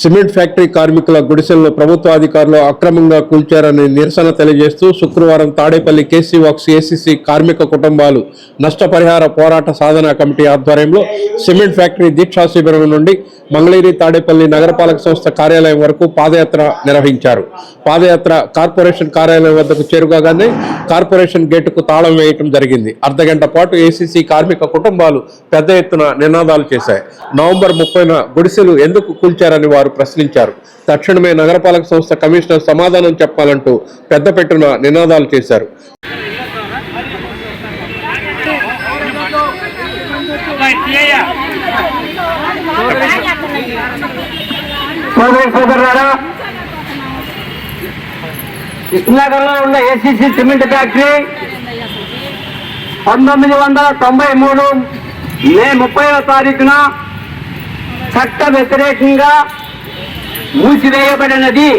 Cement factory కార్మికుల గుడిసెలను ప్రభుత్వ అధికారులు అక్రమంగా కూల్చారని నిరసన తెలియజేస్తూ శుక్రవారం తాడేపల్లి కేసీ వాక్స్ ఏసీసీ కార్మిక కుటుంబాలు నష్టపరిహార పోరాట సాధన కమిటీ ఆధ్వర్యంలో సిమెంట్ ఫ్యాక్టరీ దీక్షా శిబిరం నుండి మంగళగిరి తాడేపల్లి నగరపాలక సంస్థ కార్యాలయం వరకు పాదయాత్ర నిర్వహించారు. పాదయాత్ర కార్పొరేషన్ కార్యాలయం వద్దకు చేరుకోగానే కార్పొరేషన్ గేటుకు తాళం వేయటం జరిగింది. అర్ధగంట పాటు ఏసీసీ కార్మిక కుటుంబాలు పెద్ద ఎత్తున నినాదాలు చేశాయి. నవంబర్ ముప్పైన గుడిసెలు ఎందుకు కూల్చారని వారు ప్రశ్నించారు. తక్షణమే నగరపాలక సంస్థ కమిషనర్ సమాధానం చెప్పాలంటూ పెద్దపెట్టున నినాదాలు చేశారు. సోదరి ఉన్న ఏసీసీ సిమెంట్ ఫ్యాక్టరీ పంతొమ్మిది వందల తొంభై మూడు మే ముప్పైవ తారీఖున చట్ట వ్యతిరేకంగా మూసివేయబడినది.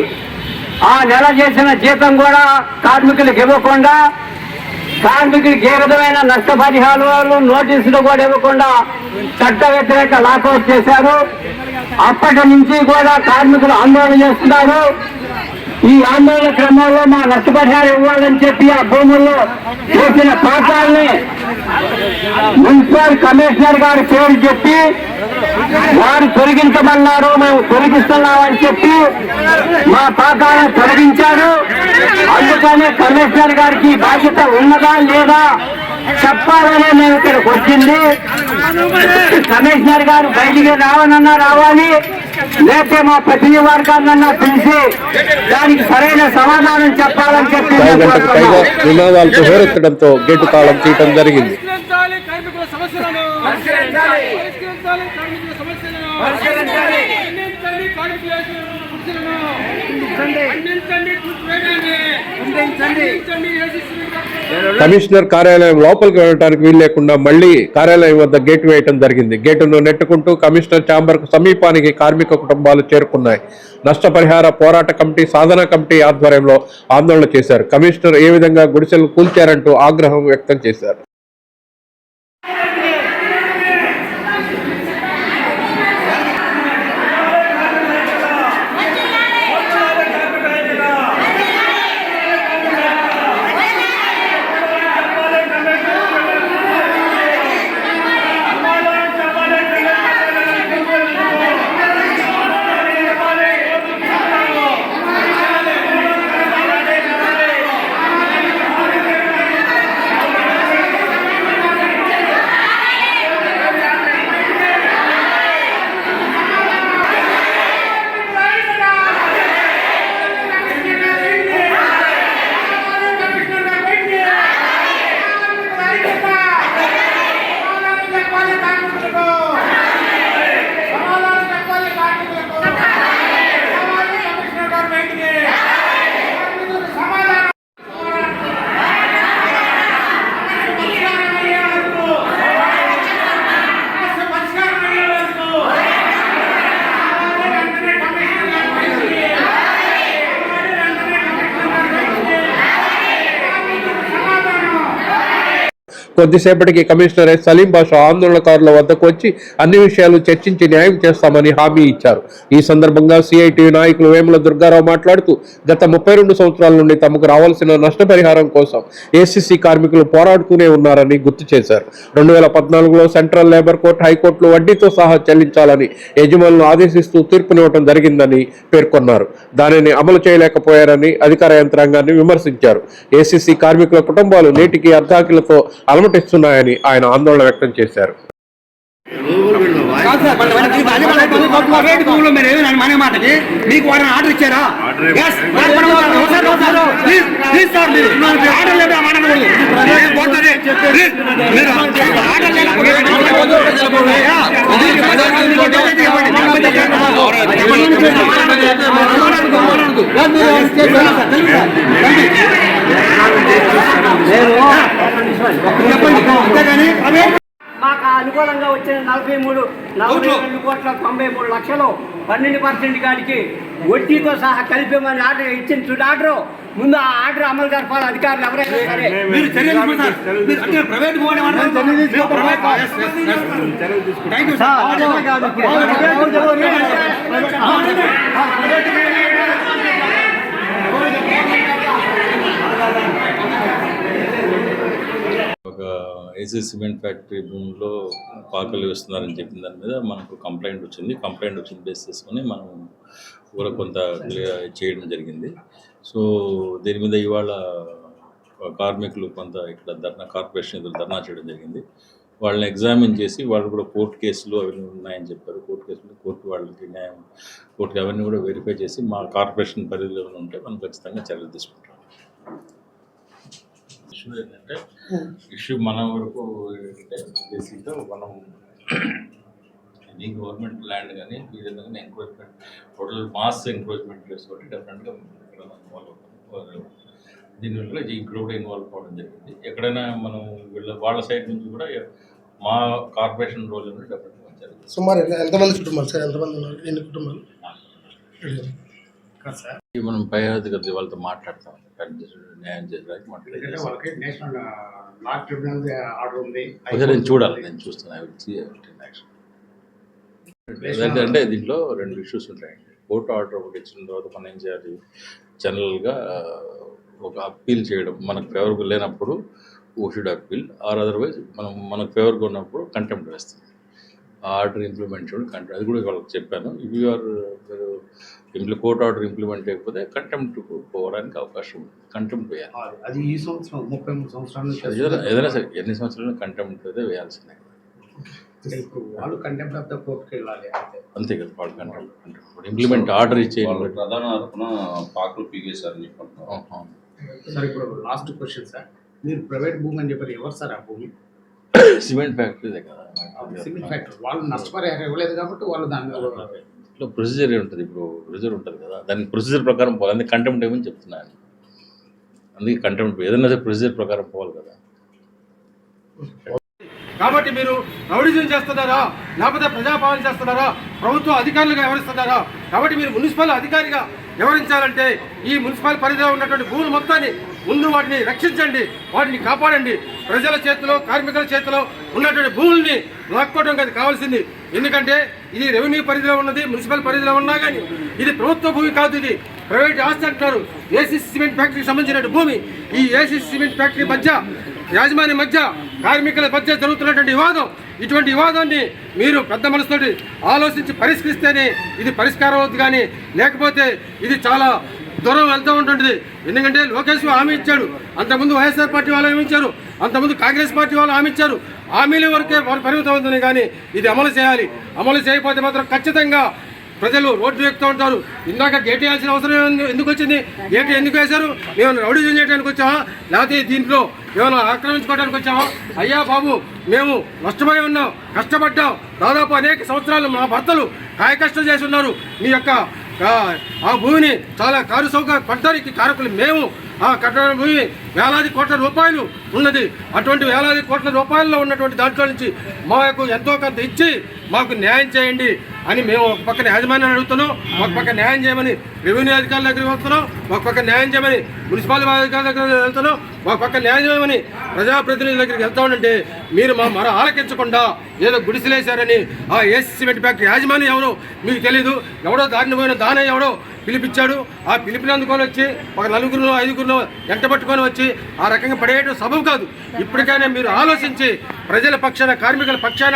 ఆ నెల చేసిన జీతం కూడా కార్మికులకు ఇవ్వకుండా కార్మికులకు ఏ విధమైన నష్టపరిహారాలు నోటీసులు కూడా ఇవ్వకుండా చట్ట వ్యతిరేక లాకౌట్ చేశారు. అప్పటి నుంచి కూడా కార్మికులు ఆందోళన చేస్తున్నారు. ఈ ఆందోళన క్రమంలో మా నష్టపరిహారం ఇవ్వాలని చెప్పి ఆ భూముల్లో చేసిన పాఠాలని మున్సిపల్ కమిషనర్ గారి పేరు చెప్పి వారు తొలగించమన్నారు మేము తొలగిస్తున్నామని చెప్పి మా పాఠాలను తొలగించారు. అందుకనే కమిషనర్ గారికి బాధ్యత ఉన్నదా లేదా చెప్పాలనే మేము ఇక్కడికి వచ్చింది. కమిషనర్ గారు బయటికి రావనన్నా రావాలి. లేకపోతే మా ప్రతినిధి వర్గాలన్నా పిలిచి దానికి సరైన సమాధానం చెప్పాలని చెప్పి. నినాదాలతో హోరెత్తడంతో గేటు తాళం తీయటం జరిగింది. సమస్యలను పరిష్కరించాలి కార్మికుల సమస్యలను పరిష్కరించాలి ఖండించండి కార్మికుల సమస్యలను ఖండించండి వేగాన్ని ఖండించండి ఏసీసీ కమిషనర్ కార్యాలయం లోపలికి వెళ్ళడానికి వీలు లేకుండా మళ్ళీ కార్యాలయం వద్ద గేటు వేయటం జరిగింది. గేటును నెట్టుకుంటూ కమిషనర్ ఛాంబర్ సమీపానికి కార్మిక కుటుంబాలు చేరుకున్నాయి. నష్టపరిహార పోరాట కమిటీ సాధన కమిటీ ఆధ్వర్యంలో ఆందోళన చేశారు. కమిషనర్ ఏ విధంగా గుడిసెలు కూల్చారంటూ ఆగ్రహం వ్యక్తం చేశారు. కొద్దిసేపటికి కమిషనర్ ఎస్ సలీం బాషా ఆందోళనకారుల వద్దకు వచ్చి అన్ని విషయాలు చర్చించి న్యాయం చేస్తామని హామీ ఇచ్చారు. ఈ సందర్భంగా సిఐటి నాయకులు వేముల దుర్గారావు మాట్లాడుతూ గత ముప్పై రెండు సంవత్సరాల నుండి తమకు రావాల్సిన నష్టపరిహారం కోసం ఏసీసీ కార్మికులు పోరాడుతూనే ఉన్నారని గుర్తు చేశారు. రెండు వేల పద్నాలుగులో సెంట్రల్ లేబర్ కోర్టు హైకోర్టులో వడ్డీతో సహా చెల్లించాలని యజమానులు ఆదేశిస్తూ తీర్పునివ్వడం జరిగిందని పేర్కొన్నారు. దానిని అమలు చేయలేకపోయారని అధికార యంత్రాంగాన్ని విమర్శించారు. ఏసీసీ కార్మికుల కుటుంబాలు నేటికి అర్ధాకిలతో అలమటిస్తున్నాయని ఆయన ఆందోళన వ్యక్తం చేశారు. కాదు మాటకి? మీకు వారిని ఆర్డర్ ఇచ్చారా? నేను మాకు అనుకూలంగా వచ్చిన నలభై మూడు నలభై రెండు కోట్ల తొంభై మూడు లక్షలు పన్నెండు పర్సెంట్ కాడికి వడ్డీతో సహా కలిపేమని ఆర్డర్ ఇచ్చిన చూడు ఆర్డర్ ముందు ఆ ఆర్డర్ అమలు జరపాలి అధికారులు ఎవరైనా సరే ప్రైవేట్ పోవడం థ్యాంక్ యూ సార్ ఒక ఏసీ సిమెంట్ ఫ్యాక్టరీ భూమిలో పాకలు వేస్తున్నారని చెప్పిన దాని మీద మనకు కంప్లైంట్ వచ్చింది. కంప్లైంట్ వచ్చింది బేస్ చేసుకొని మనం కూడా కొంత చేయడం జరిగింది. సో దీని మీద ఇవాళ కార్మికులు కొంత ఇక్కడ ధర్నా కార్పొరేషన్ ఎదురు ధర్నా చేయడం జరిగింది. వాళ్ళని ఎగ్జామిన్ చేసి వాళ్ళు కూడా కోర్టు కేసులు అవన్నీ ఉన్నాయని చెప్పారు. కోర్టు కేసులు కోర్టు వాళ్ళకి న్యాయం కోర్టు అవన్నీ కూడా వెరిఫై చేసి మా కార్పొరేషన్ పరిధిలో ఉంటే మనం ఖచ్చితంగా చర్యలు తీసుకుంటాం. ఇష్యూ ఏంటంటే ఇష్యూ మన వరకు ఏంటంటే బేసిక్గా మనం ఇది గవర్నమెంట్ ల్యాండ్ కానీ ఈ విధంగా ఎంక్రోచ్మెంట్ టోటల్ మాస్ ఎంక్రోచ్మెంట్ కాబట్టి డెఫినెట్గా ఇన్వాల్వ్ అవుతాం. దీనివల్ల ఇక్కడ కూడా ఇన్వాల్వ్ అవ్వడం జరిగింది. ఎక్కడైనా మనం వీళ్ళ వాళ్ళ సైడ్ నుంచి కూడా మా కార్పొరేషన్ రోల్ డెఫినెట్గా సుమారు ఎంత- ఎంతమంది కుటుంబాలు సార్? ఎంతమంది ఉన్నారు? ఎన్ని కుటుంబాలు? ఇది మనం పై అధికారులు వాళ్ళతో మాట్లాడతాం. న్యాయం చేయడానికి నేను చూడాలి నేను చూస్తాను. అంటే దీంట్లో రెండు ఇష్యూస్ ఉంటాయండి. కోర్టు ఆర్డర్ ఒకటి ఇచ్చిన తర్వాత మనం ఏం చేయాలి? జనరల్గా ఒక అప్పీల్ చేయడం. మనకు ఫేవర్గా లేనప్పుడు ఓ షుడ్ అప్పీల్ ఆర్ అదర్వైజ్ మనం మనకు ఫేవర్గా ఉన్నప్పుడు కంటెంప్ట్ వేస్తుంది ఆర్డర్ ఇంప్లిమెంట్ చేయడం కంటెంట్ అది కూడా వాళ్ళకి చెప్పాను. ఇఫ్ యూఆర్ మీరు ఇంప్లి కోర్ట్ ఆర్డర్ ఇంప్లిమెంట్ చేయకపోతే కంటెంప్ట్ పోవడానికి అవకాశం ఉంది. కంటెంప్ట్ వేయాలి. అది- ఈ సంవత్సరం ముప్పై మూడు సంవత్సరాల ఏదైనా సరే ఎన్ని సంవత్సరాలు కంటెంప్ట్ అయితే వేయాల్సిందే. వాళ్ళు కంటెంప్ట్ ఆఫ్ ద కోర్టుకి వెళ్ళాలి అంతే అంతే కదా వాళ్ళు కంటెంప్ట్ కంటెంప్ట్ ఇంప్లిమెంట్ ఆర్డర్ ఇచ్చే ప్రధాన ఆరోపణ పాకులు పీకేశారని చెప్పంటున్నారు. సార్ ఇప్పుడు లాస్ట్ క్వశ్చన్ సార్. మీరు ప్రైవేట్ భూమి అని చెప్పారు. ఎవరు సార్ ఆ భూమి? సిమెంట్ ఫ్యాక్టరీదే కదా సిమెంట్ ఫ్యాక్టరీ. వాళ్ళు నష్టపరిహారం ఇవ్వలేదు కాబట్టి వాళ్ళు దాన్ని ఇట్లా ప్రొసీజర్ ఉంటుంది ఇప్పుడు ప్రొసీజర్ ఉంటుంది కదా. దాని ప్రొసీజర్ ప్రకారం పోవాలి. అందుకే కంటెంప్ట్ ఏమని చెప్తున్నాను అందుకే కంటెంప్ట్ ఏదైనా సరే ప్రొసీజర్ ప్రకారం పోవాలి కదా. కాబట్టి మీరు రౌడిజం చేస్తున్నారా? లేకపోతే ప్రజాపాలన చేస్తున్నారా? ప్రభుత్వ అధికారులుగా వ్యవహరిస్తున్నారా? కాబట్టి మీరు మున్సిపల్ అధికారిగా వివరించాలంటే ఈ మున్సిపల్ పరిధిలో ఉన్నటువంటి భూములు మొత్తాన్ని ముందు వాటిని రక్షించండి వాటిని కాపాడండి. ప్రజల చేతిలో కార్మికుల చేతిలో ఉన్నటువంటి భూముల్ని లాక్కోవడం కాదు కావాల్సింది. ఎందుకంటే ఇది రెవెన్యూ పరిధిలో ఉన్నది మున్సిపల్ పరిధిలో ఉన్నా కానీ ఇది ప్రభుత్వ భూమి కాదు ఇది. ప్రైవేట్ ఆస్తి అంటున్నారు. ఏసీ సిమెంట్ ఫ్యాక్టరీకి సంబంధించిన భూమి. ఈ ఏసీ సిమెంట్ ఫ్యాక్టరీ మధ్య యాజమాన్య మధ్య కార్మికుల మధ్య జరుగుతున్నటువంటి వివాదం. ఇటువంటి వివాదాన్ని మీరు పెద్ద మనసుతోటి ఆలోచించి పరిష్కరిస్తేనే ఇది పరిష్కారం అవుతుంది కానీ లేకపోతే ఇది చాలా దూరం వెళ్తూ ఉంటుంది ఎందుకంటే లోకేష్ హామీ ఇచ్చాడు. అంతకుముందు వైఎస్ఆర్ పార్టీ వాళ్ళు హామీ ఇచ్చారు. అంతకుముందు కాంగ్రెస్ పార్టీ వాళ్ళు హామీ ఇచ్చారు. హామీల వరకే పరిమితం అవుతుంది కానీ ఇది అమలు చేయాలి. అమలు చేయకపోతే మాత్రం ఖచ్చితంగా ప్రజలు రోడ్డు ఎక్కుతూ ఉంటారు. ఇందాక గేట్ వేయాల్సిన అవసరం ఎందుకు వచ్చింది? గేట్ ఎందుకు వేశారు? మేము రౌడీజం చేయడానికి వచ్చామా? లేకపోతే దీంట్లో ఏమైనా ఆక్రమించుకోవడానికి వచ్చామా? అయ్యా బాబు మేము నష్టమై ఉన్నాం కష్టపడ్డాం. దాదాపు అనేక సంవత్సరాలు మా భర్తలు కాయకష్టం చేసి ఉన్నారు. మీ యొక్క ఆ, భూమిని చాలా కారు సౌకర్య పడ్డానికి కారకులు మేము ఆ కట్టడం భూమి వేలాది కోట్ల రూపాయలు ఉన్నది. అటువంటి వేలాది కోట్ల రూపాయల్లో ఉన్నటువంటి దాంట్లో నుంచి మాకు ఎంతో కొంత ఇచ్చి మాకు న్యాయం చేయండి. అని మేము ఒక పక్క యాజమాన్యాన్ని అడుగుతున్నాం ఒక పక్క న్యాయం చేయమని రెవెన్యూ అధికారుల దగ్గరికి వెళ్తున్నాం ఒక పక్క న్యాయం చేయమని మున్సిపాలిటీ అధికారుల దగ్గర వెళ్తున్నాం ఒక పక్క న్యాయం చేయమని ప్రజాప్రతినిధుల దగ్గరికి వెళ్తా ఉంటే మీరు మా మరో ఆలకించకుండా ఏదో గుడిసెలేశారని ఆ ఏసీ సిమెంట్ ఫ్యాక్టరీ యాజమాన్యం ఎవరో మీకు తెలీదు. ఎవడో దారిని పోయిన దానే ఎవడో పిలిపించాడు. ఆ పిలిపినందుకొని వచ్చి ఒక నలుగురిలో ఐదుగురిలో ఎంట పట్టుకొని వచ్చి ఆ రకంగా పడేయడం సబబు కాదు. ఇప్పటికైనా మీరు ఆలోచించి ప్రజల పక్షాన కార్మికుల పక్షాన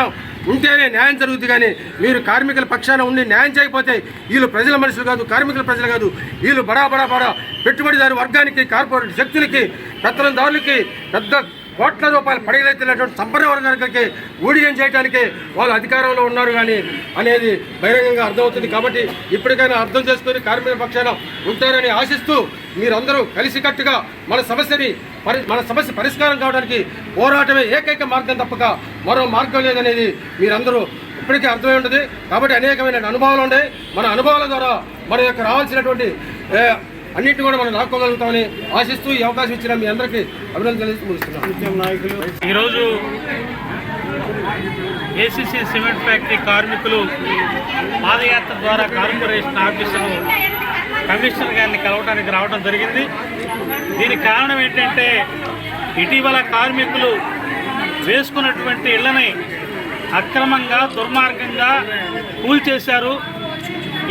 ఉంటేనే న్యాయం జరుగుతుంది కానీ మీరు కార్మికుల పక్షాన ఉండి న్యాయం చేయకపోతే వీళ్ళు ప్రజల మనుషులు కాదు కార్మికుల ప్రజలు కాదు. వీళ్ళు బడా బడా బడా పెట్టుబడిదారు వర్గానికి కార్పొరేట్ శక్తులకి పెత్తనందారులకి పెద్ద కోట్ల రూపాయలు పడగలెత్తినటువంటి సంపన్న వర్గానికి ఊడియం చేయడానికి వాళ్ళు అధికారంలో ఉన్నారు కానీ అనేది బహిరంగంగా అర్థమవుతుంది కాబట్టి ఇప్పటికైనా అర్థం చేసుకొని కార్మిక పక్షాన ఉంటారని ఆశిస్తూ మీరందరూ కలిసికట్టుగా మన సమస్యని పరి మన సమస్య పరిష్కారం కావడానికి పోరాటమే ఏకైక మార్గం తప్పక మరో మార్గం లేదనేది మీరందరూ ఇప్పటికీ అర్థమై ఉంటుంది కాబట్టి అనేకమైన అనుభవాలు ఉన్నాయి. మన అనుభవాల ద్వారా మన యొక్క రావాల్సినటువంటి అన్నింటిని కూడా మనం లాక్కోగలుగుతామని ఆశిస్తూ ఈ అవకాశం ఇచ్చిన మీ అందరికీ అభినందనలు తెలియజేస్తూ ముగిస్తున్నాను. ఈరోజు ఏసీసీ సిమెంట్ ఫ్యాక్టరీ కార్మికులు పాదయాత్ర ద్వారా కార్పొరేషన్ ఆఫీసుకు కమిషనర్ గారిని కలవడానికి రావడం జరిగింది. దీనికి కారణం ఏంటంటే ఇటీవల కార్మికులు వేసుకున్నటువంటి ఇళ్ళని అక్రమంగా దుర్మార్గంగా కూల్చేశారు.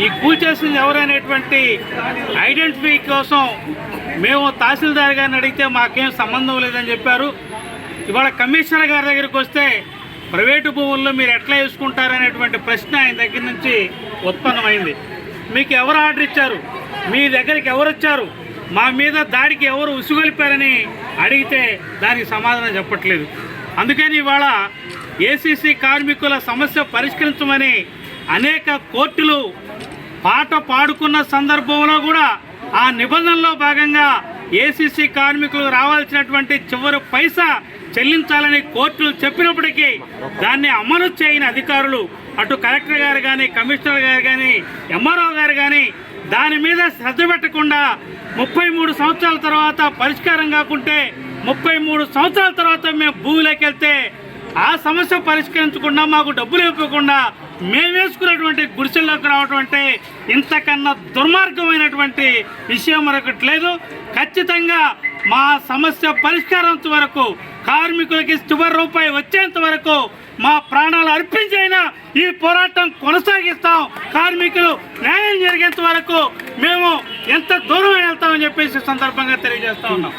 ఈ కూల్చేసింది ఎవరనేటువంటి ఐడెంటిఫై కోసం మేము తహసీల్దార్ గారిని అడిగితే మాకేం సంబంధం లేదని చెప్పారు. ఇవాళ కమిషనర్ గారి దగ్గరికి వస్తే ప్రైవేటు భూముల్లో మీరు ఎట్లా వేసుకుంటారనేటువంటి ప్రశ్న ఆయన దగ్గర నుంచి ఉత్పన్నమైంది. మీకు ఎవరు ఆర్డర్ ఇచ్చారు? మీ దగ్గరికి ఎవరు వచ్చారు? మా మీద దాడికి ఎవరు ఉసుగొలిపారని అడిగితే దానికి సమాధానం చెప్పట్లేదు. అందుకని ఇవాళ ఏసీసీ కార్మికుల సమస్య పరిష్కరించమని అనేక కోర్టులు పాట పాడుకున్న సందర్భంలో కూడా ఆ నిబంధనలో భాగంగా ఏసీసీ కార్మికులు రావాల్సినటువంటి చివరి పైసా చెల్లించాలని కోర్టులు చెప్పినప్పటికీ దాన్ని అమలు చేయని అధికారులు అటు కలెక్టర్ గారు కానీ కమిషనర్ గారు కానీ ఎంఆర్ఓ గారు కానీ దాని మీద శ్రద్ధ పెట్టకుండా ముప్పై మూడు సంవత్సరాల తర్వాత పరిష్కారం కాకుంటే ముప్పై మూడు సంవత్సరాల తర్వాత మేము భూమిలోకి వెళ్తే ఆ సమస్య పరిష్కరించకుండా మాకు డబ్బులు ఇవ్వకుండా మేము వేసుకున్నటువంటి గుడిసెల్లోకి రావటం అంటే ఇంతకన్నా దుర్మార్గమైనటువంటి విషయం మరొకటి లేదు. ఖచ్చితంగా మా సమస్య పరిష్కారం వరకు కార్మికులకి చివరి రూపాయి వచ్చేంత వరకు మా ప్రాణాలు అర్పించైనా ఈ పోరాటం కొనసాగిస్తాం. కార్మికులు న్యాయం జరిగేంత వరకు మేము ఎంత దూరం వెళ్తామని చెప్పేసి సందర్భంగా తెలియజేస్తా ఉన్నాం.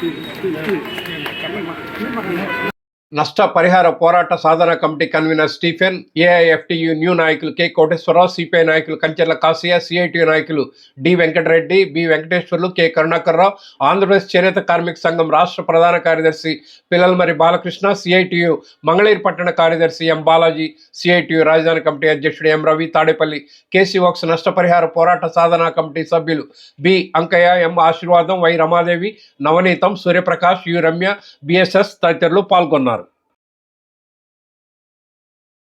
నష్టపరిహార పోరాట సాధన committee convener Stephen AIFTU new నాయకులు కె. కోటేశ్వరరావు సిపిఐ నాయకులు కంచెర్ల కాసియా సిఐటియు నాయకులు D. Venkatareddy B. Venkateswarlu K. Karunakarrao Andhra Pradesh చేనేత కార్మిక సంఘం రాష్ట్ర ప్రధాన కార్యదర్శి పిల్లలమరి బాలకృష్ణ సిఐటియు మంగళగిరి పట్టణ కార్యదర్శి ఎం. బాలాజీ సిఐటియు రాజధాని కమిటీ అధ్యక్షుడు M. Ravi Tadepalli KC works నష్టపరిహార పోరాట సాధన కమిటీ సభ్యులు B. Ankaiah M. Ashirvadam Y. Ramadevi Navaneetham Suryaprakash U. Ramya BSS తదితరులు పాల్గొన్నారు.